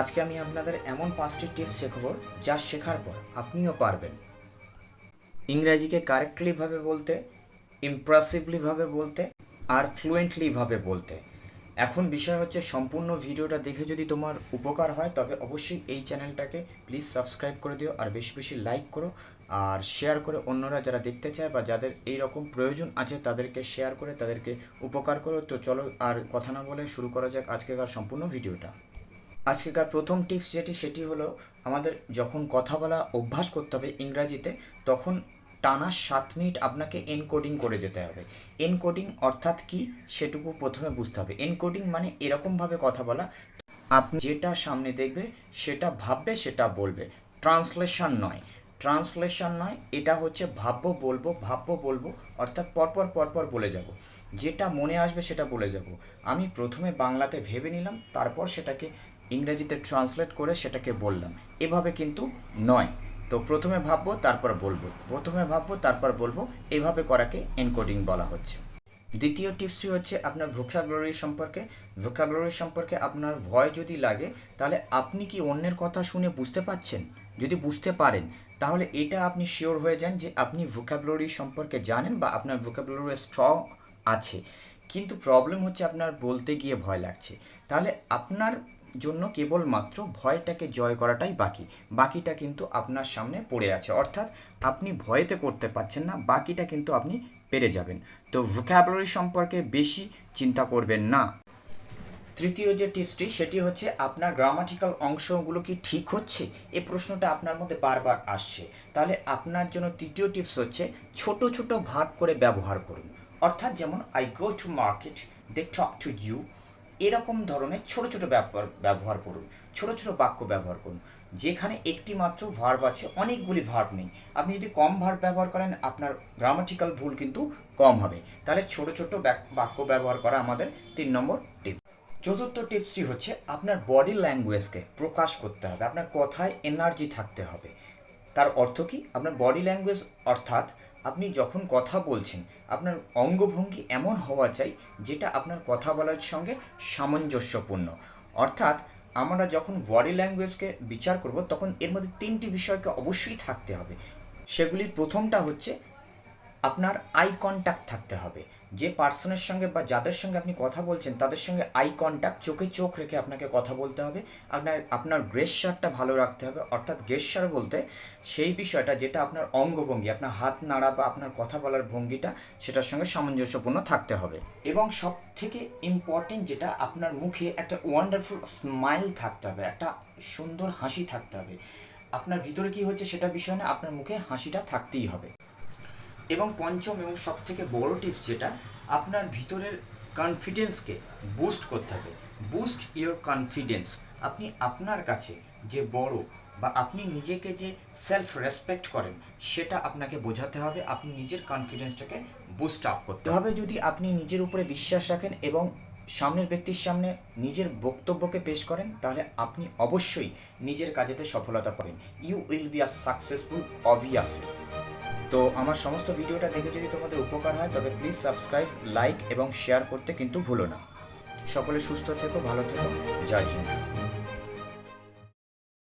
আজকে আমি আপনাদের এমন পাঁচটি টিপস শেখাবো যা শেখার পর আপনিও পারবেন। ইংরাজিকে কারেক্টলিভাবে বলতে ইমপ্রেসিভলিভাবে বলতে, আর ফ্লুয়েন্টলিভাবে বলতে। এখন বিষয় হচ্ছে সম্পূর্ণ ভিডিওটা দেখে যদি তোমার উপকার হয়, তবে অবশ্যই এই চ্যানেলটাকে প্লিজ সাবস্ক্রাইব করে দিও আর বেশি বেশি লাইক করো আর শেয়ার করে অন্যরা যারা দেখতে চায় বা যাদের এই রকম প্রয়োজন আছে তাদেরকে শেয়ার করে, তাদেরকে উপকার করো। তো চলো আর কথা না বলে শুরু করা যাক আজকেকার সম্পূর্ণ ভিডিওটা। আজকেকার প্রথম টিপস যেটি, সেটি হলো আমাদের যখন কথা বলা অভ্যাস করতে হবে ইংরাজিতে, তখন টানা সাত মিনিট আপনাকে এনকোডিং করে যেতে হবে। এনকোডিং অর্থাৎ কি? সেটুকু প্রথমে বুঝতে হবে। এনকোডিং মানে এরকমভাবে কথা বলা। আপনি যেটা সামনে দেখবে, সেটা ভাববে, সেটা বলবে। ট্রান্সলেশন নয়। ট্রান্সলেশন নয়, এটা হচ্ছে ভাববো, বলব ভাববো, বলব, অর্থাৎ পরপর পরপর বলে যাব। যেটা মনে আসবে, সেটা বলে যাব। আমি প্রথমে বাংলাতে ভেবে নিলাম, তারপর সেটাকে ইংরেজিতে ট্রান্সলেট করে সেটাকে বললাম। এভাবে কিন্তু নয়। তো প্রথমে ভাববো, তারপর বলব। প্রথমে ভাববো, তারপর বলব। এভাবে করাকে এনকোডিং বলা হচ্ছে। দ্বিতীয় টিপসটি হচ্ছে আপনার ভোকাবুলারি সম্পর্কে। ভোকাবুলারি সম্পর্কে আপনার ভয় যদি লাগে, তাহলে আপনি কি অন্যের কথা শুনে বুঝতে পাচ্ছেন যদি বুঝতে পারেন, তাহলে এটা আপনি শিওর হয়ে যান যে আপনি ভোকাবুলারি সম্পর্কে জানেন বা আপনার ভোকাবুলারি স্ট্রং আছে। কিন্তু প্রবলেম হচ্ছে আপনার বলতে গিয়ে ভয় লাগছে। তাহলে আপনার জন্য কেবলমাত্র ভয়টাকে জয় করাটাই বাকি। বাকিটা কিন্তু আপনার সামনে পড়ে আছে। অর্থাৎ আপনি ভয়েতে করতে পারছেন না, বাকিটা কিন্তু আপনি পেরে যাবেন। তো ভোকাবুলারি সম্পর্কে বেশি চিন্তা করবেন না। তৃতীয় যে টিপসটি, সেটি হচ্ছে আপনার গ্রামাটিক্যাল অংশগুলো কি ঠিক হচ্ছে? এ প্রশ্নটা আপনার মধ্যে বারবার আসছে। তাহলে আপনার জন্য তৃতীয় টিপস হচ্ছে ছোট ছোট ভাগ করে ব্যবহার করুন। অর্থাৎ যেমন I go to market they talk to you এরকম ধরনের ছোট ছোট ব্যাপার ব্যবহার করুন। ছোট ছোট বাক্য ব্যবহার করুন। যেখানে একটি মাত্র ভার্ব আছে, অনেকগুলি ভার্ব নেই। আপনি যদি কম ভার্ব ব্যবহার করেন, আপনার গ্রামাটিক্যাল ভুল কিন্তু কম হবে। তাহলে ছোট ছোট বাক্য ব্যবহার করা আমাদের তিন নম্বর টিপ চতুর্থ টিপসটি হচ্ছে আপনার বডি ল্যাঙ্গুয়েজকে প্রকাশ করতে হবে। আপনার কথায় এনার্জি থাকতে হবে। তার অর্থ কি? আপনার বডি ল্যাঙ্গুয়েজ অর্থাৎ আপনি যখন কথা বলছেন, আপনার অঙ্গভঙ্গি এমন হওয়া চাই যেটা আপনার কথা বলার সঙ্গে সামঞ্জস্যপূর্ণ। অর্থাৎ আমরা যখন বডি ল্যাঙ্গুয়েজকে বিচার করব, তখন এর মধ্যে তিনটি বিষয়কে অবশ্যই থাকতে হবে। সেগুলির প্রথমটা হচ্ছে আপনার আই কন্ট্যাক্ট থাকতে হবে। যে পার্সনের সঙ্গে বা যাদের সঙ্গে আপনি কথা বলছেন, তাদের সঙ্গে আই কন্ট্যাক্ট চোখে চোখ রেখে আপনাকে কথা বলতে হবে। আপনার আপনার গ্রেসারটা ভালো রাখতে হবে। অর্থাৎ গ্রেসার বলতে সেই বিষয়টা যেটা আপনার অঙ্গভঙ্গি, আপনার হাত নাড়া বা আপনার কথা বলার ভঙ্গিটা, সেটার সঙ্গে সামঞ্জস্যপূর্ণ থাকতে হবে। এবং সব থেকে ইম্পর্টেন্ট যেটা আপনার মুখে একটা ওয়ান্ডারফুল স্মাইল থাকতে হবে, একটা সুন্দর হাসি থাকতে হবে। আপনার ভিতরে কি হচ্ছে সেটা বিষয় না, আপনার মুখে হাসিটা থাকতেই হবে। এবং পঞ্চম এবং সব থেকে বড় টিপস যেটা, আপনার ভিতরের কনফিডেন্সকে বুস্ট করতে হবে। বুস্ট ইওর কনফিডেন্স আপনি আপনার কাছে যে বড় বা আপনি নিজেকে যে সেলফ রেসপেক্ট করেন, সেটা আপনাকে বোঝাতে হবে। আপনি নিজের কনফিডেন্সটাকে বুস্ট আপ করতে হবে। যদি আপনি নিজের উপরে বিশ্বাস রাখেন এবং সামনের ব্যক্তির সামনে নিজের বক্তব্যকে পেশ করেন, তাহলে আপনি অবশ্যই নিজের কাজেতে সফলতা পাবেন। You will be a successful obviously তো আমার সমস্ত ভিডিওটা দেখে যদি তোমাদের উপকার হয়, তবে প্লিজ সাবস্ক্রাইব লাইক এবং শেয়ার করতে কিন্তু ভুলো না। সকলে সুস্থ থেকো, ভালো থেকো। জয় হিন্দ।